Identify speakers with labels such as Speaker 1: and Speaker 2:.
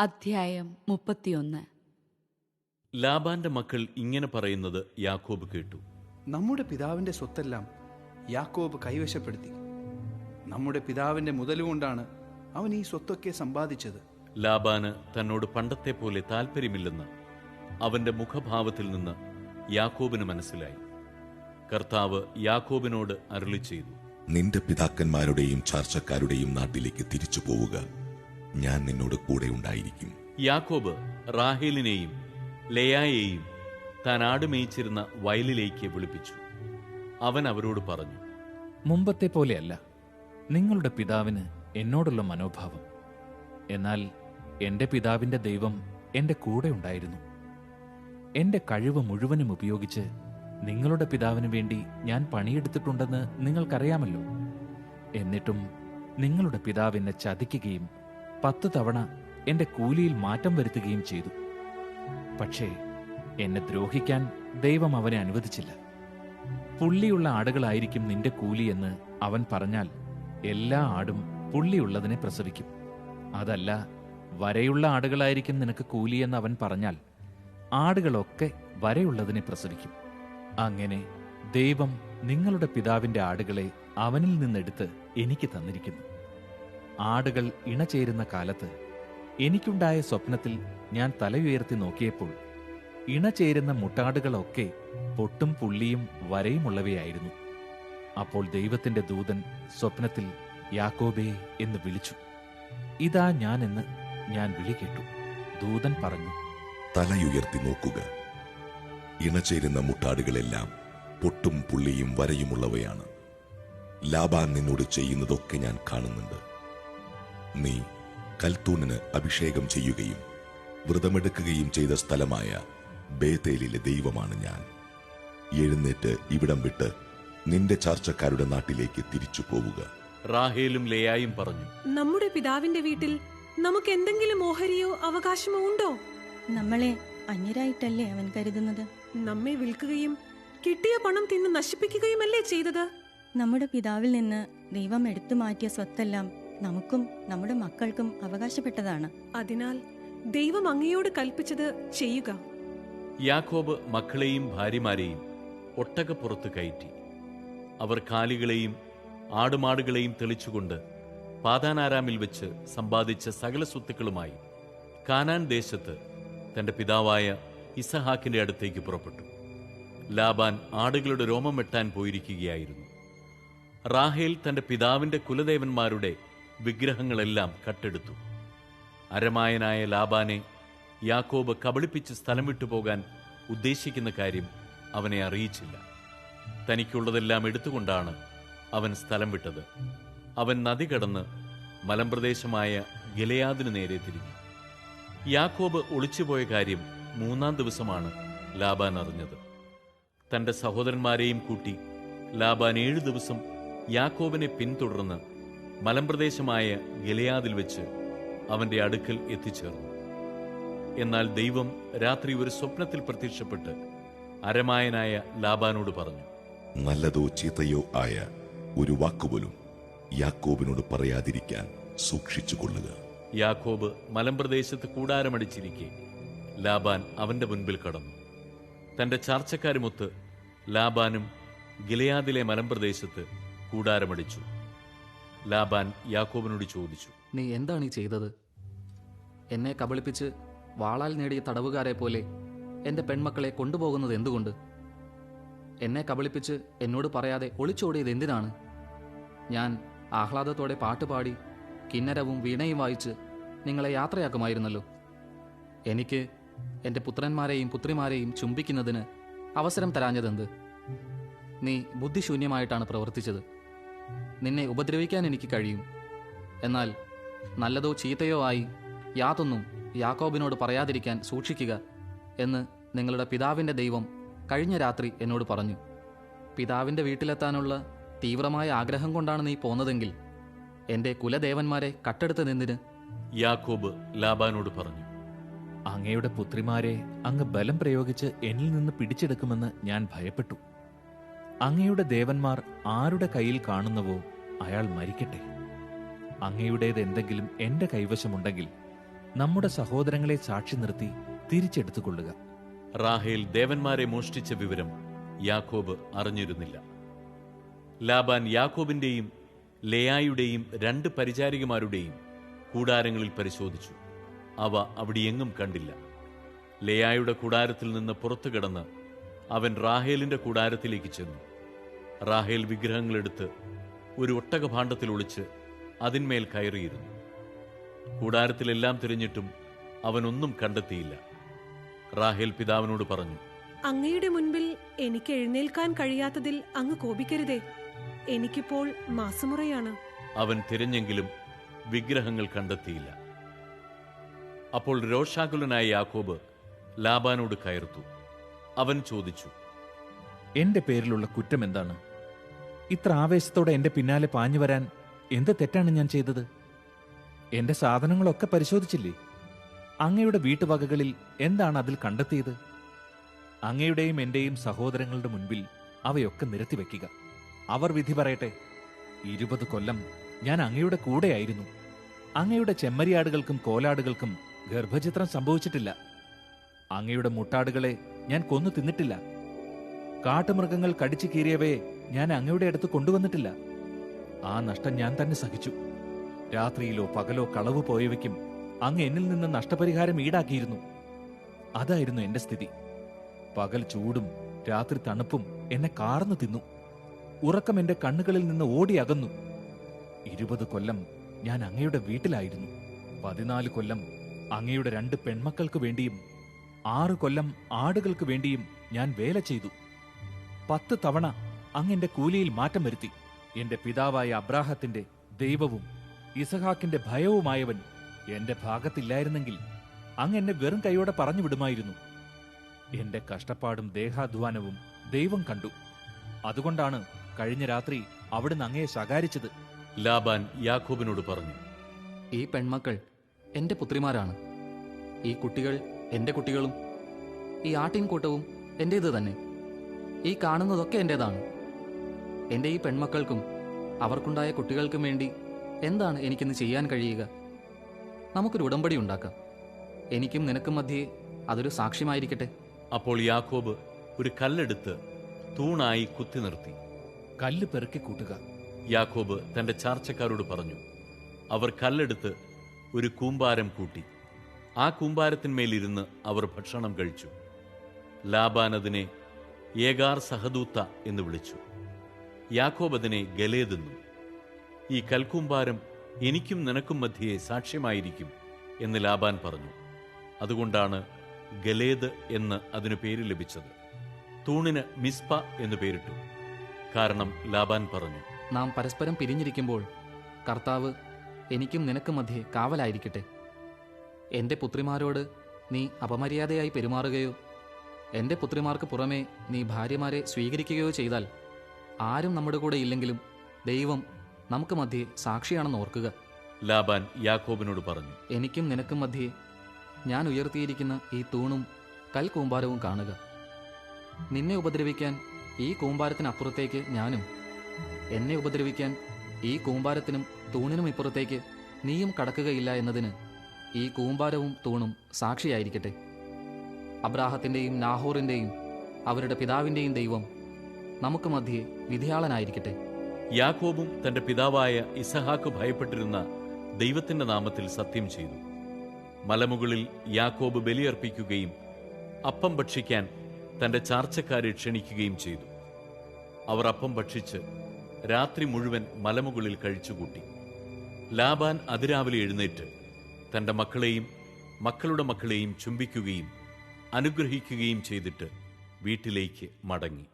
Speaker 1: അധ്യായം മുപ്പത്തിയൊന്ന്.
Speaker 2: ലാബാന്റെ മക്കൾ ഇങ്ങനെ പറയുന്നത് യാക്കോബ് കേട്ടു.
Speaker 3: നമ്മുടെ പിതാവിന്റെ സ്വത്തെല്ലാം യാക്കോബ് കൈവശപ്പെടുത്തി. നമ്മുടെ പിതാവിന്റെ മുതലുകൊണ്ടാണ് അവൻ ഈ സ്വത്തൊക്കെ സമ്പാദിച്ചത്.
Speaker 2: ലാബാന് തന്നോട് പണ്ടത്തെ പോലെ താല്പര്യമില്ലെന്ന് അവന്റെ മുഖഭാവത്തിൽ നിന്ന് യാക്കോബിന് മനസ്സിലായി. കർത്താവ് യാക്കോബിനോട് അരുളി ചെയ്തു
Speaker 4: നിന്റെ പിതാക്കന്മാരുടെയും ചാർച്ചക്കാരുടെയും നാട്ടിലേക്ക് തിരിച്ചു പോവുക. ഞാൻ നിന്നോട് കൂടെ ഉണ്ടായിരിക്കും.
Speaker 2: യാക്കോബ് റാഹേലിനെയും ലയായെയും താൻ ആടുമേയിച്ചിരുന്ന വയലിലേക്ക് വിളിപ്പിച്ചു. അവൻ അവരോട് പറഞ്ഞു
Speaker 5: മുമ്പത്തെ പോലെയല്ല. നിങ്ങളുടെ പിതാവിന് എന്നോടുള്ള മനോഭാവം. എന്നാൽ എന്റെ പിതാവിന്റെ ദൈവം എന്റെ കൂടെ ഉണ്ടായിരുന്നു. എന്റെ കഴിവ് മുഴുവനും ഉപയോഗിച്ച് നിങ്ങളുടെ പിതാവിന് വേണ്ടി ഞാൻ പണിയെടുത്തിട്ടുണ്ടെന്ന് നിങ്ങൾക്കറിയാമല്ലോ. എന്നിട്ടും നിങ്ങളുടെ പിതാവിനെ എന്നെ ചതിക്കുകയും പത്ത് തവണ എന്റെ കൂലിയിൽ മാറ്റം വരുത്തുകയും ചെയ്തു. പക്ഷേ എന്നെ ദ്രോഹിക്കാൻ ദൈവം അവനെ അനുവദിച്ചില്ല. പുള്ളിയുള്ള ആടുകളായിരിക്കും നിന്റെ കൂലി എന്ന് അവൻ പറഞ്ഞാൽ എല്ലാ ആടും പുള്ളിയുള്ളതിനെ പ്രസവിക്കും. അതല്ല വരയുള്ള ആടുകളായിരിക്കും നിനക്ക് കൂലി എന്ന് അവൻ പറഞ്ഞാൽ ആടുകളൊക്കെ വരയുള്ളതിനെ പ്രസവിക്കും. അങ്ങനെ ദൈവം നിങ്ങളുടെ പിതാവിന്റെ ആടുകളെ അവനിൽ നിന്നെടുത്ത് എനിക്ക് തന്നിരിക്കുന്നു. ആടുകൾ ഇണചേരുന്ന കാലത്ത് എനിക്കുണ്ടായ സ്വപ്നത്തിൽ ഞാൻ തലയുയർത്തി നോക്കിയപ്പോൾ ഇണചേരുന്ന മുട്ടാടുകളൊക്കെ പൊട്ടും പുള്ളിയും വരയുമുള്ളവയായിരുന്നു. അപ്പോൾ ദൈവത്തിന്റെ ദൂതൻ സ്വപ്നത്തിൽ യാക്കോബേ എന്ന് വിളിച്ചു. ഇതാ ഞാൻ എന്ന് ഞാൻ വിളി കേട്ടു. ദൂതൻ പറഞ്ഞു
Speaker 4: തലയുയർത്തി നോക്കുക. ഇണചേരുന്ന മുട്ടാടുകളെല്ലാം പൊട്ടും പുള്ളിയും വരയുമുള്ളവയാണ്. ലാബാൻ നിന്നോട് ചെയ്യുന്നതൊക്കെ ഞാൻ കാണുന്നുണ്ട്. നീ കൽത്തൂണിന് അഭിഷേകം ചെയ്യുകയും വ്രതമെടുക്കുകയും ചെയ്ത സ്ഥലമായ ബേതേലിലെ ദൈവമാണ് ഞാൻ. എഴുന്നേറ്റ് ഇവിടം വിട്ട് നിന്റെ ചാർച്ചക്കാരുടെ നാട്ടിലേക്ക് തിരിച്ചു പോവുക.
Speaker 2: റാഹേലും ലേയായും പറഞ്ഞു
Speaker 6: നമ്മുടെ പിതാവിന്റെ വീട്ടിൽ നമുക്ക് എന്തെങ്കിലും ഓഹരിയോ അവകാശമോ ഉണ്ടോ?
Speaker 7: നമ്മളെ അന്യരായിട്ടല്ലേ അവൻ കരുതുന്നത്?
Speaker 6: നമ്മെ വിൽക്കുകയും കിട്ടിയ പണം തിന്ന് നശിപ്പിക്കുകയുമല്ലേ ചെയ്തത്?
Speaker 7: നമ്മുടെ പിതാവിൽ നിന്ന് ദൈവം എടുത്തു മാറ്റിയ സ്വത്തെല്ലാം നമുക്കും നമ്മുടെ മക്കൾക്കും അവകാശപ്പെട്ടതാണ്.
Speaker 6: അതിനാൽ ദൈവം അങ്ങയോട് കൽപ്പിച്ചത് ചെയ്യുക.
Speaker 2: യാക്കോബ് മക്കളെയും ഭാര്യമാരെയും ഒട്ടകപ്പുറത്ത് കയറ്റി. അവർ കാലികളെയും ആടുമാടുകളെയും തെളിച്ചുകൊണ്ട് പാതാനാരാമിൽ വെച്ച് സമ്പാദിച്ച സകല സ്വത്തുക്കളുമായി കാനാൻ ദേശത്ത് തന്റെ പിതാവായ ഇസഹാക്കിന്റെ അടുത്തേക്ക് പുറപ്പെട്ടു. ലാബാൻ ആടുകളുടെ രോമം വെട്ടാൻ പോയിരിക്കുകയായിരുന്നു. റാഹേൽ തന്റെ പിതാവിന്റെ കുലദേവന്മാരുടെ വിഗ്രഹങ്ങളെല്ലാം കട്ടെടുത്തു. അരമായനായ ലാബാനെ യാക്കോബ് കബളിപ്പിച്ച് സ്ഥലം വിട്ടു പോകാൻ ഉദ്ദേശിക്കുന്ന കാര്യം അവനെ അറിയിച്ചില്ല. തനിക്കുള്ളതെല്ലാം എടുത്തുകൊണ്ടാണ് അവൻ സ്ഥലം വിട്ടത്. അവൻ നദി കടന്ന് മലമ്പ്രദേശമായ ഗലയാദിനു നേരെ തിരിഞ്ഞു. യാക്കോബ് ഒളിച്ചുപോയ കാര്യം മൂന്നാം ദിവസമാണ് ലാബാൻ അറിഞ്ഞത്. തന്റെ സഹോദരന്മാരെയും കൂട്ടി ലാബാൻ ഏഴു ദിവസം യാക്കോബിനെ പിന്തുടർന്ന് മലമ്പ്രദേശമായ ഗലയാദിൽ വെച്ച് അവന്റെ അടുക്കൽ എത്തിച്ചേർന്നു. എന്നാൽ ദൈവം രാത്രി ഒരു സ്വപ്നത്തിൽ പ്രത്യക്ഷപ്പെട്ട് അരമായനായ ലാബാനോട് പറഞ്ഞു
Speaker 4: നല്ലതോ ചീത്തയോ ആയ ഒരു വാക്കുപോലും യാക്കോബിനോട് പറയാതിരിക്കാൻ സൂക്ഷിച്ചു കൊള്ളുക.
Speaker 2: യാക്കോബ് മലമ്പ്രദേശത്ത് കൂടാരമടിച്ചിരിക്കെ ലാബാൻ അവന്റെ മുൻപിൽ കടന്നു. തന്റെ ചാർച്ചക്കാരുമൊത്ത് ലാബാനും ഗിലയാദിലെ മലമ്പ്രദേശത്ത് കൂടാരമടിച്ചു. ലാബാൻ യാക്കോബിനോട് ചോദിച്ചു.
Speaker 8: നീ എന്താണ് ഈ ചെയ്തത്? എന്നെ കബളിപ്പിച്ച് വാളാൽ നേടിയ തടവുകാരെ പോലെ എന്റെ പെൺമക്കളെ കൊണ്ടുപോകുന്നത് എന്തുകൊണ്ട്? എന്നെ കബളിപ്പിച്ച് എന്നോട് പറയാതെ ഒളിച്ചോടിയത് എന്തിനാണ്? ഞാൻ ആഹ്ലാദത്തോടെ പാട്ടുപാടി കിന്നരവും വീണയും വായിച്ച് നിങ്ങളെ യാത്രയാക്കുമായിരുന്നല്ലോ. എനിക്ക് എന്റെ പുത്രന്മാരെയും പുത്രിമാരെയും ചുംബിക്കുന്നതിന് അവസരം തരാഞ്ഞതെന്ത്? നീ ബുദ്ധിശൂന്യമായിട്ടാണ് പ്രവർത്തിച്ചത്. നിന്നെ ഉപദ്രവിക്കാൻ എനിക്ക് കഴിയും. എന്നാൽ നല്ലതോ ചീത്തയോ ആയി യാതൊന്നും യാക്കോബിനോട് പറയാതിരിക്കാൻ സൂക്ഷിക്കുക എന്ന് നിങ്ങളുടെ പിതാവിന്റെ ദൈവം കഴിഞ്ഞ രാത്രി എന്നോട് പറഞ്ഞു. പിതാവിന്റെ വീട്ടിലെത്താനുള്ള തീവ്രമായ ആഗ്രഹം കൊണ്ടാണ് നീ പോന്നതെങ്കിൽ എന്റെ കുലദേവന്മാരെ കട്ടെടുത്ത് നിന്നിന്.
Speaker 2: യാക്കോബ് ലാബാനോട് പറഞ്ഞു
Speaker 5: അങ്ങയുടെ പുത്രിമാരെ അങ്ങ് ബലം പ്രയോഗിച്ച് എന്നിൽ നിന്ന് പിടിച്ചെടുക്കുമെന്ന് ഞാൻ ഭയപ്പെട്ടു. അങ്ങയുടെ ദേവന്മാർ ആരുടെ കയ്യിൽ കാണുന്നുവോ അയാൾ മരിക്കട്ടെ. അങ്ങയുടേത് എന്തെങ്കിലും എന്റെ കൈവശമുണ്ടെങ്കിൽ നമ്മുടെ സഹോദരങ്ങളെ സാക്ഷി നിർത്തി തിരിച്ചെടുത്തുകൊള്ളുക.
Speaker 2: റാഹേൽ ദേവന്മാരെ മോഷ്ടിച്ച വിവരം യാക്കോബ് അറിഞ്ഞിരുന്നില്ല. ലാബാൻ യാക്കോബിന്റെയും ലേയായുടെയും രണ്ട് പരിചാരികമാരുടെയും കൂടാരങ്ങളിൽ പരിശോധിച്ചു. അവ അവിടെയെങ്ങും കണ്ടില്ല. ലേയായുടെ കൂടാരത്തിൽ നിന്ന് പുറത്തു കിടന്ന് അവൻ റാഹേലിന്റെ കൂടാരത്തിലേക്ക് ചെന്നു. റാഹേൽ വിഗ്രഹങ്ങളെടുത്ത് ഒരു ഒട്ടകഭാണ്ഡത്തിൽ ഒളിച്ച് അതിന്മേൽ കയറിയിരുന്നു. കൂടാരത്തിലെല്ലാം തിരഞ്ഞിട്ടും അവനൊന്നും കണ്ടെത്തിയില്ല. റാഹേൽ പിതാവിനോട് പറഞ്ഞു
Speaker 6: അങ്ങയുടെ മുൻപിൽ എനിക്ക് എഴുന്നേൽക്കാൻ കഴിയാത്തതിൽ അങ്ങ് കോപിക്കരുതേ. എനിക്കിപ്പോൾ മാസമുറയാണ്.
Speaker 2: അവൻ തിരഞ്ഞെങ്കിലും വിഗ്രഹങ്ങൾ കണ്ടെത്തിയില്ല. അപ്പോൾ രോഷാകുലനായ യാക്കോബ് ലാബാനോട് കയർത്തു. അവൻ ചോദിച്ചു
Speaker 5: എന്റെ പേരിലുള്ള കുറ്റം എന്താണ്? ഇത്ര ആവേശത്തോടെ എന്റെ പിന്നാലെ പാഞ്ഞു വരാൻ എന്ത് തെറ്റാണ് ഞാൻ ചെയ്തത്? എന്റെ സാധനങ്ങളൊക്കെ പരിശോധിച്ചില്ലേ? അങ്ങയുടെ വീട്ടുവകകളിൽ എന്താണ് അതിൽ കണ്ടെത്തിയത്? അങ്ങയുടെയും എന്റെയും സഹോദരങ്ങളുടെ മുൻപിൽ അവയൊക്കെ നിരത്തി വയ്ക്കുക. അവർ വിധി പറയട്ടെ ഇരുപത് കൊല്ലം ഞാൻ അങ്ങയുടെ കൂടെയായിരുന്നു. അങ്ങയുടെ ചെമ്മരിയാടുകൾക്കും കോലാടുകൾക്കും ഗർഭചിത്രം സംഭവിച്ചിട്ടില്ല. അങ്ങയുടെ മുട്ടാടുകളെ ഞാൻ കൊന്നു തിന്നിട്ടില്ല. കാട്ടുമൃഗങ്ങൾ കടിച്ചു കീറിയവയെ ഞാൻ അങ്ങയുടെ അടുത്ത് കൊണ്ടുവന്നിട്ടില്ല. ആ നഷ്ടം ഞാൻ തന്നെ സഹിച്ചു. രാത്രിയിലോ പകലോ കളവ് പോയവയ്ക്കും അങ്ങ് എന്നിൽ നിന്ന് നഷ്ടപരിഹാരം ഈടാക്കിയിരുന്നു. അതായിരുന്നു എന്റെ സ്ഥിതി. പകൽ ചൂടും രാത്രി തണുപ്പും എന്നെ കാർന്നു തിന്നു. ഉറക്കം എന്റെ കണ്ണുകളിൽ നിന്ന് ഓടി അകന്നു. ഇരുപത് കൊല്ലം ഞാൻ അങ്ങയുടെ വീട്ടിലായിരുന്നു. പതിനാല് കൊല്ലം അങ്ങയുടെ രണ്ട് പെൺമക്കൾക്ക് വേണ്ടിയും ആറ് കൊല്ലം ആടുകൾക്ക് വേണ്ടിയും ഞാൻ വേല ചെയ്തു. പത്ത് തവണ അങ്ങെന്റെ കൂലിയിൽ മാറ്റം വരുത്തി. എന്റെ പിതാവായ അബ്രാഹത്തിന്റെ ദൈവവും ഇസഹാക്കിന്റെ ഭയവുമായവൻ എന്റെ ഭാഗത്തില്ലായിരുന്നെങ്കിൽ അങ്ങ് എന്നെ വെറും കൈയോടെ പറഞ്ഞു വിടുമായിരുന്നു. എന്റെ കഷ്ടപ്പാടും ദേഹാധ്വാനവും ദൈവം കണ്ടു. അതുകൊണ്ടാണ് കഴിഞ്ഞ രാത്രി അവിടുന്ന് അങ്ങയെ ശകാരിച്ചത്.
Speaker 2: ലാബാൻ യാക്കോബിനോട് പറഞ്ഞു
Speaker 8: ഈ പെൺമക്കൾ എന്റെ പുത്രിമാരാണ്. ഈ കുട്ടികൾ എന്റെ കുട്ടികളും ഈ ആട്ടിൻകൂട്ടവും എന്റേത് തന്നെ. ഈ കാണുന്നതൊക്കെ എന്റേതാണ് എന്റെ ഈ പെൺമക്കൾക്കും അവർക്കുണ്ടായ കുട്ടികൾക്കും വേണ്ടി എന്താണ് എനിക്കിന്ന് ചെയ്യാൻ കഴിയുക? നമുക്കൊരു ഉടമ്പടി ഉണ്ടാക്കാം. എനിക്കും നിനക്കും മധ്യേ അതൊരു സാക്ഷ്യമായിരിക്കട്ടെ.
Speaker 2: അപ്പോൾ യാക്കോബ് ഒരു കല്ലെടുത്ത് തൂണായി കുത്തി നിർത്തി.
Speaker 5: കല്ല് പെറുക്കി കൂട്ടുക.
Speaker 2: യാക്കോബ് തന്റെ ചാർച്ചക്കാരോട് പറഞ്ഞു അവർ കല്ലെടുത്ത് ഒരു കൂമ്പാരം കൂട്ടി. ആ കൂമ്പാരത്തിന്മേലിരുന്ന് അവർ ഭക്ഷണം കഴിച്ചു. ലാബാൻ അതിനെ ഏകാർ സഹദൂത്ത എന്ന് വിളിച്ചു. യാക്കോബതിനെ ഗലേതെന്നും. ഈ കൽക്കൂമ്പാരം എനിക്കും നിനക്കും മധ്യേ സാക്ഷ്യമായിരിക്കും എന്ന് ലാബാൻ പറഞ്ഞു. അതുകൊണ്ടാണ് ഗലേദ് എന്ന് അതിനു പേര് ലഭിച്ചത്. തൂണിന് മിസ്പ എന്ന് പേരിട്ടു. കാരണം ലാബാൻ പറഞ്ഞു
Speaker 8: നാം പരസ്പരം പിരിഞ്ഞിരിക്കുമ്പോൾ കർത്താവ് എനിക്കും നിനക്കും മധ്യേ കാവലായിരിക്കട്ടെ. എന്റെ പുത്രിമാരോട് നീ അപമര്യാദയായി പെരുമാറുകയോ എന്റെ പുത്രിമാർക്ക് പുറമേ നീ ഭാര്യമാരെ സ്വീകരിക്കുകയോ ചെയ്താൽ ആരും നമ്മുടെ കൂടെ ഇല്ലെങ്കിലും ദൈവം നമുക്ക് മധ്യേ സാക്ഷിയാണെന്ന് ഓർക്കുക.
Speaker 2: ലാബാൻ യാക്കോബിനോട് പറഞ്ഞു
Speaker 8: എനിക്കും നിനക്കും മധ്യേ ഞാൻ ഉയർത്തിയിരിക്കുന്ന ഈ തൂണും കൽകൂമ്പാരവും കാണുക. നിന്നെ ഉപദ്രവിക്കാൻ ഈ കൂമ്പാരത്തിനപ്പുറത്തേക്ക് ഞാനും എന്നെ ഉപദ്രവിക്കാൻ ഈ കൂമ്പാരത്തിനും തൂണിനും ഇപ്പുറത്തേക്ക് നീയും കടക്കുകയില്ല എന്നതിന് ഈ കൂമ്പാരവും തൂണും സാക്ഷിയായിരിക്കട്ടെ. അബ്രാഹത്തിന്റെയും നാഹോറിന്റെയും അവരുടെ പിതാവിന്റെയും ദൈവം നമുക്ക് മധ്യേ വിധിയാളനായിരിക്കട്ടെ.
Speaker 2: യാക്കോബും തന്റെ പിതാവായ ഇസഹാക്ക് ഭയപ്പെട്ടിരുന്ന ദൈവത്തിന്റെ നാമത്തിൽ സത്യം ചെയ്തു. മലമുകളിൽ യാക്കോബ് ബലിയർപ്പിക്കുകയും അപ്പം ഭക്ഷിക്കാൻ തന്റെ ചാർച്ചക്കാരെ ക്ഷണിക്കുകയും ചെയ്തു. അവർ അപ്പം ഭക്ഷിച്ച് രാത്രി മുഴുവൻ മലമുകളിൽ കഴിച്ചുകൂട്ടി. ലാബാൻ അതിരാവിലെ എഴുന്നേറ്റ് തന്റെ മക്കളെയും മക്കളുടെ മക്കളെയും ചുംബിക്കുകയും അനുഗ്രഹിക്കുകയും ചെയ്തിട്ട് വീട്ടിലേക്ക് മടങ്ങി.